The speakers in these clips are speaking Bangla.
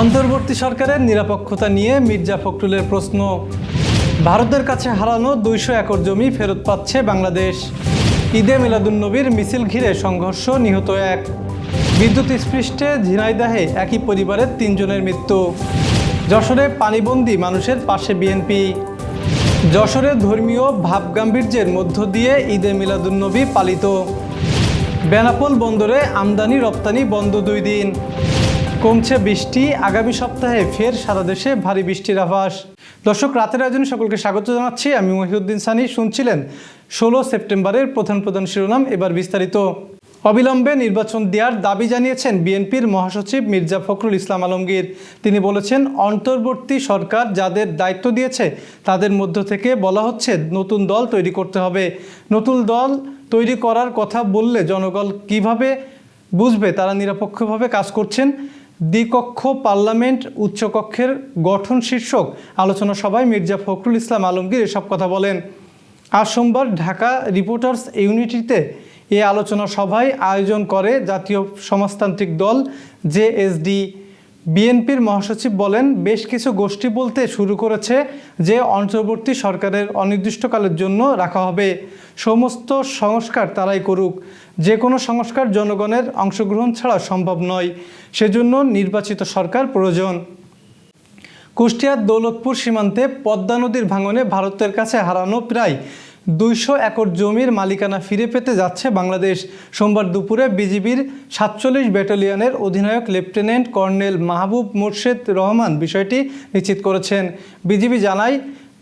অন্তর্বর্তী সরকারের নিরাপক্ষতা নিয়ে মির্জা ফখরুলের প্রশ্ন। ভারতের কাছে হারানো দুইশো একর জমি ফেরত পাচ্ছে বাংলাদেশ। ঈদে মিলাদুন্নবীর মিছিল ঘিরে সংঘর্ষ নিহত এক। বিদ্যুৎ স্পৃষ্টে ঝিনাইদাহে একই পরিবারের তিনজনের মৃত্যু। যশোরে পানিবন্দী মানুষের পাশে বিএনপি। যশোরে ধর্মীয় ভাবগাম্ভীর্যের মধ্য দিয়ে ঈদে মিলাদুন্নবী পালিত। বেনাপোল বন্দরে আমদানি রপ্তানি বন্ধ দুই দিন। কমছে বৃষ্টি, আগামী সপ্তাহে ফের সারা দেশে ভারী বৃষ্টির আভাস। দর্শক, রাতের আয়োজনে সকলকে স্বাগত জানাচ্ছি। আমি মহিউদ্দিন সানি, শুনছিলেন ষোলো সেপ্টেম্বরের প্রধান প্রধান শিরোনাম, এবার বিস্তারিত। অবিলম্বে নির্বাচন দেওয়ার দাবি জানিয়েছেন বিএনপির মহাসচিব মির্জা ফখরুল ইসলাম আলমগীর। তিনি বলেছেন, অন্তর্বর্তী সরকার যাদের দায়িত্ব দিয়েছে, তাদের মধ্য থেকে বলা হচ্ছে নতুন দল তৈরি করতে হবে। নতুন দল তৈরি করার কথা বললে জনগণ কীভাবে বুঝবে, তারা নিরপেক্ষভাবে কাজ করছেন? দ্বিকক্ষ পার্লামেন্ট উচ্চকক্ষের গঠন শীর্ষক আলোচনা সভায় মির্জা ফখরুল ইসলাম আলমগীর এসব কথা বলেন। আজ সোমবার ঢাকা রিপোর্টার্স ইউনিটিতে এ আলোচনা সভায় আয়োজন করে জাতীয় সমাজতান্ত্রিক দল জেএসডি বিএনপির মহাসচিব বলেন, বেশ কিছু গোষ্ঠী বলতে শুরু করেছে যে অন্তর্বর্তী সরকারের অনির্দিষ্টকালের জন্য রাখা হবে। সমস্ত সংস্কার তারাই করুক। যে কোনো সংস্কার জনগণের অংশগ্রহণ ছাড়া সম্ভব নয়। সেজন্য নির্বাচিত সরকার প্রয়োজন। কুষ্টিয়ার দৌলতপুর সীমান্তে পদ্মা নদীর ভাঙনে ভারতের কাছে হারানো প্রায় দুইশো একর জমির মালিকানা ফিরে পেতে যাচ্ছে বাংলাদেশ। সোমবার দুপুরে বিজিবির সাতচল্লিশ ব্যাটালিয়নের অধিনায়ক লেফটেন্যান্ট কর্নেল মাহবুব মোর্শেদ রহমান বিষয়টি নিশ্চিত করেছেন। বিজিবি জানায়,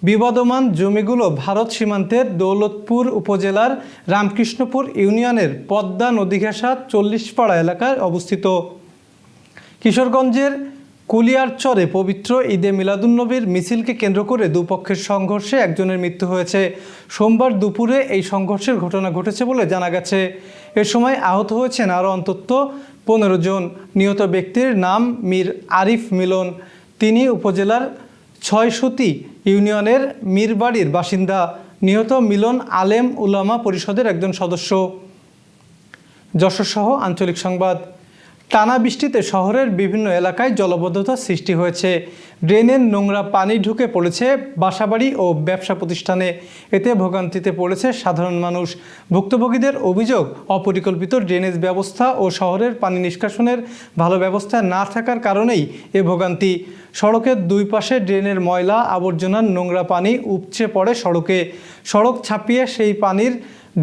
বিবাদমান জমিগুলো ভারত সীমান্তের দৌলতপুর উপজেলার রামকৃষ্ণপুর ইউনিয়নের পদ্মা নদী ঘেঁষা চল্লিশ পাড়া এলাকায় অবস্থিত। কিশোরগঞ্জের কুলিয়ারচরে পবিত্র ঈদে মিলাদুন্নবীর মিছিলকে কেন্দ্র করে দুপক্ষের সংঘর্ষে একজনের মৃত্যু হয়েছে। সোমবার দুপুরে এই সংঘর্ষের ঘটনা ঘটেছে বলে জানা গেছে। এ সময় আহত হয়েছেন আরও অন্তত পনেরো জন। নিহত ব্যক্তির নাম মীর আরিফ মিলন। তিনি উপজেলার ছয়সতী ইউনিয়নের মীরবাড়ির বাসিন্দা। নিহত মিলন আলেম উলামা পরিষদের একজন সদস্য। যশোরসহ আঞ্চলিক সংবাদ। টানা বৃষ্টিতে শহরের বিভিন্ন এলাকায় জলবদ্ধতা সৃষ্টি হয়েছে। ড্রেনের নোংরা পানি ঢুকে পড়েছে বাসাবাড়ি ও ব্যবসা প্রতিষ্ঠানে। এতে ভোগান্তিতে পড়েছে সাধারণ মানুষ। ভুক্তভোগীদের অভিযোগ, অপরিকল্পিত ড্রেনেজ ব্যবস্থা ও শহরের পানি নিষ্কাশনের ভালো ব্যবস্থা না থাকার কারণেই এ ভোগান্তি। সড়কের দুই পাশে ড্রেনের ময়লা, আবর্জনার নোংরা পানি উপচে পড়ে সড়কে। সড়ক ছাপিয়ে সেই পানির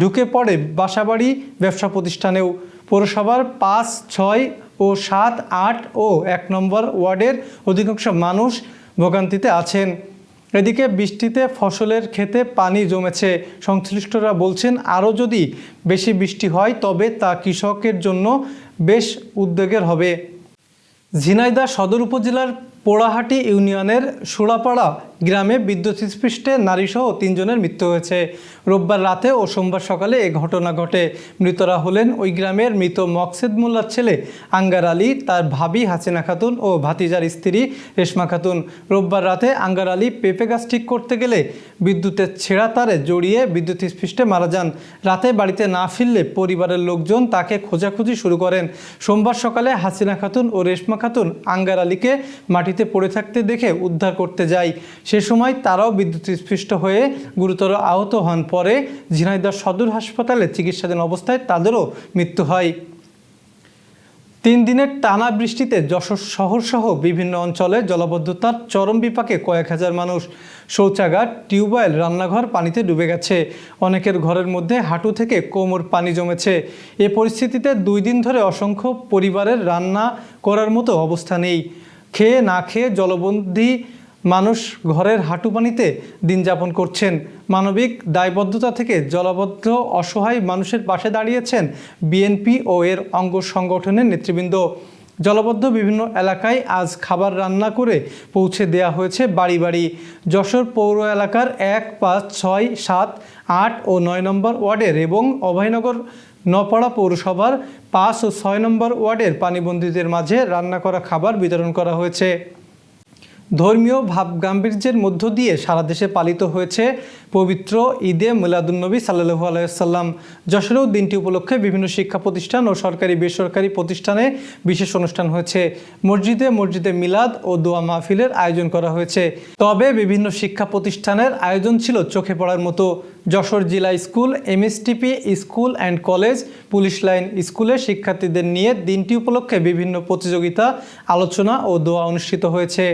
ঢুকে পড়ে বাসাবাড়ি, ব্যবসা প্রতিষ্ঠানেও। পৌরসভার পাঁচ, ছয় ও সাত, আট ও এক নম্বর ওয়ার্ডের অধিকাংশ মানুষ ভোগান্তিতে আছেন। এদিকে বৃষ্টিতে ফসলের ক্ষেতে পানি জমেছে। সংশ্লিষ্টরা বলছেন, আরও যদি বেশি বৃষ্টি হয়, তবে তা কৃষকের জন্য বেশ উদ্বেগের হবে। ঝিনাইদা সদর উপজেলার পোড়াহাটি ইউনিয়নের সুরাপাড়া গ্রামে বিদ্যুৎ স্পৃষ্টে নারীসহ তিনজনের মৃত্যু হয়েছে। রোববার রাতে ও সোমবার সকালে এ ঘটনা ঘটে। মৃতরা হলেন ওই গ্রামের মৃত মকসেদ মোল্লার ছেলে আঙ্গার আলী, তার ভাবি হাসিনা খাতুন ও ভাতিজার স্ত্রী রেশমা খাতুন। রোববার রাতে আঙ্গার আলী পেঁপে গাছ ঠিক করতে গেলে বিদ্যুতের ছেঁড়া তারে জড়িয়ে বিদ্যুৎ স্পৃষ্টে মারা যান। রাতে বাড়িতে না ফিরলে পরিবারের লোকজন তাকে খোঁজাখুঁজি শুরু করেন। সোমবার সকালে হাসিনা খাতুন ও রেশমা খাতুন আঙ্গার আলীকে মাটিতে পড়ে থাকতে দেখে উদ্ধার করতে যায়। সে সময় তারাও বিদ্যুৎ স্পৃষ্ট হয়ে গুরুতর আহত হন। পরে ঝিনাইদহ সদর হাসপাতালে চিকিৎসাধীন অবস্থায় তাদেরও মৃত্যু হয়। তিন দিনের টানা বৃষ্টিতে যশোর শহর সহ বিভিন্ন অঞ্চলে জলাবদ্ধতার চরম বিপাকে কয়েক হাজার মানুষ। শৌচাগার, টিউবওয়েল, রান্নাঘর পানিতে ডুবে গেছে। অনেকের ঘরের মধ্যে হাঁটু থেকে কোমর পানি জমেছে। এ পরিস্থিতিতে দুই দিন ধরে অসংখ্য পরিবারের রান্না করার মতো অবস্থা নেই। খেয়ে না খেয়ে জলবন্দী মানুষ ঘরের হাঁটু পানিতে দিন যাপন করছেন। মানবিক দায়বদ্ধতা থেকে জলবদ্ধ, অসহায় মানুষের পাশে দাঁড়িয়েছেন বিএনপি ও এর অঙ্গ সংগঠনের নেতৃবৃন্দ। জলবদ্ধ বিভিন্ন এলাকায় আজ খাবার রান্না করে পৌঁছে দেয়া হয়েছে বাড়ি বাড়ি। যশোর পৌর এলাকার এক, পাঁচ, ছয়, সাত, আট ও নয় নম্বর ওয়ার্ডের এবং অভয়নগর নপাড়া পৌরসভার পাঁচ ও ছয় নম্বর ওয়ার্ডের পানিবন্দীদের মাঝে রান্না করা খাবার বিতরণ করা হয়েছে। ধর্মীয় ভাবগাম্ভীর্যের মধ্য দিয়ে সারা দেশে পালিত হয়েছে পবিত্র ঈদে মিলাদুন্নবী সাল্লাহু আলাইসাল্লাম যশোরেও দিনটি উপলক্ষে বিভিন্ন শিক্ষা প্রতিষ্ঠান ও সরকারি বেসরকারি প্রতিষ্ঠানে বিশেষ অনুষ্ঠান হয়েছে। মসজিদে মসজিদে মিলাদ ও দোয়া মাহফিলের আয়োজন করা হয়েছে। তবে বিভিন্ন শিক্ষা প্রতিষ্ঠানের আয়োজন ছিল চোখে পড়ার মতো। যশোর জেলা school, MSTP school and college, police line স্কুলে শিক্ষার্থীদের নিয়ে দিনটি উপলক্ষে বিভিন্ন প্রতিযোগিতা, আলোচনা ও দোয়া অনুষ্ঠিত হয়েছে।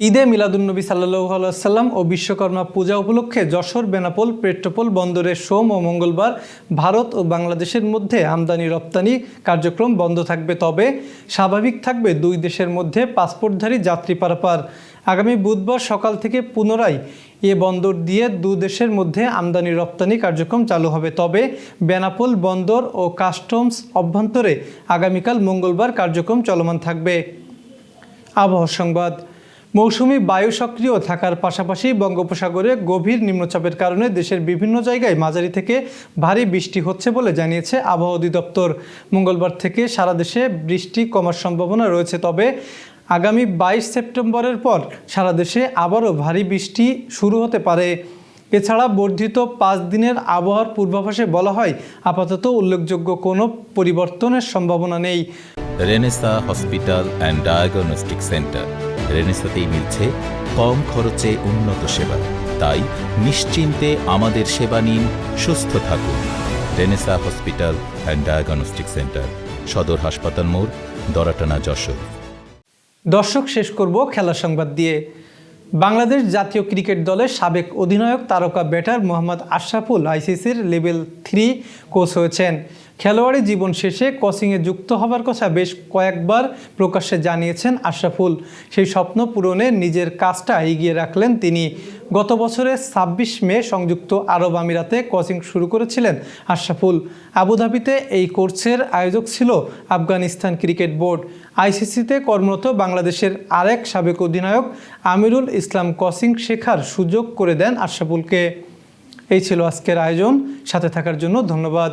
ঈদে মিলাদুন্নবী সাল্লাহু সাল্লাম ও বিশ্বকর্মা পূজা উপলক্ষে যশোর, বেনাপোল, পেট্রোপোল বন্দরের সোম ও মঙ্গলবার ভারত ও বাংলাদেশের মধ্যে আমদানি রপ্তানি কার্যক্রম বন্ধ থাকবে। তবে স্বাভাবিক থাকবে দুই দেশের মধ্যে পাসপোর্টধারী যাত্রী পারাপার। আগামী বুধবার সকাল থেকে পুনরায় এ বন্দর দিয়ে দু দেশের মধ্যে আমদানি রপ্তানি কার্যক্রম চালু হবে। তবে বেনাপোল বন্দর ও কাস্টমস অভ্যন্তরে আগামীকাল মঙ্গলবার কার্যক্রম চলমান থাকবে। আবহাওয়া সংবাদ। মৌসুমি বায়ু সক্রিয় থাকার পাশাপাশি বঙ্গোপসাগরে গভীর নিম্নচাপের কারণে দেশের বিভিন্ন জায়গায় মাঝারি থেকে ভারী বৃষ্টি হচ্ছে বলে জানিয়েছে আবহাওয়া অধিদপ্তর। মঙ্গলবার থেকে সারা দেশে বৃষ্টি কমার সম্ভাবনা রয়েছে, তবে আগামী বাইশ সেপ্টেম্বরের পর সারা দেশে আবারও ভারী বৃষ্টি শুরু হতে পারে। এছাড়া বর্ধিত পাঁচ দিনের আবহাওয়ার পূর্বাভাসে বলা হয়, আপাতত উল্লেখযোগ্য কোনো পরিবর্তনের সম্ভাবনা নেই। Renaissance hospital and diagnostic centre. রেনেসাতেই মিলছে কম খরচে উন্নত সেবা। তাই নিশ্চিন্তে আমাদের সেবা নিন, সুস্থ থাকুন। Renaissance hospital and diagnostic centre, সদর হাসপাতাল মোড়, দরাটানা যশোর। দর্শক, শেষ করব খেলার সংবাদ দিয়ে। বাংলাদেশ জাতীয় ক্রিকেট দলের সাবেক অধিনায়ক, তারকা ব্যাটার মোহাম্মদ আশরাফুল আইসিসির লেভেল থ্রি কোচ হয়েছেন। খেলোয়াড়ি জীবন শেষে কোচিংয়ে যুক্ত হবার কথা বেশ কয়েকবার প্রকাশ্যে জানিয়েছেন আশরাফুল। সেই স্বপ্ন পূরণে নিজের কাজটা এগিয়ে রাখলেন তিনি। গত বছরের ছাব্বিশ মে সংযুক্ত আরব আমিরাতে কোচিং শুরু করেছিলেন আশরাফুল। আবুধাবিতে এই কোর্সের আয়োজক ছিল আফগানিস্তান ক্রিকেট বোর্ড। আইসিসিতে কর্মরত বাংলাদেশের আরেক সাবেক অধিনায়ক আমিরুল ইসলাম কোচিং শেখার সুযোগ করে দেন আশরাফুলকে। এই ছিল আজকের আয়োজন। সাথে থাকার জন্য ধন্যবাদ।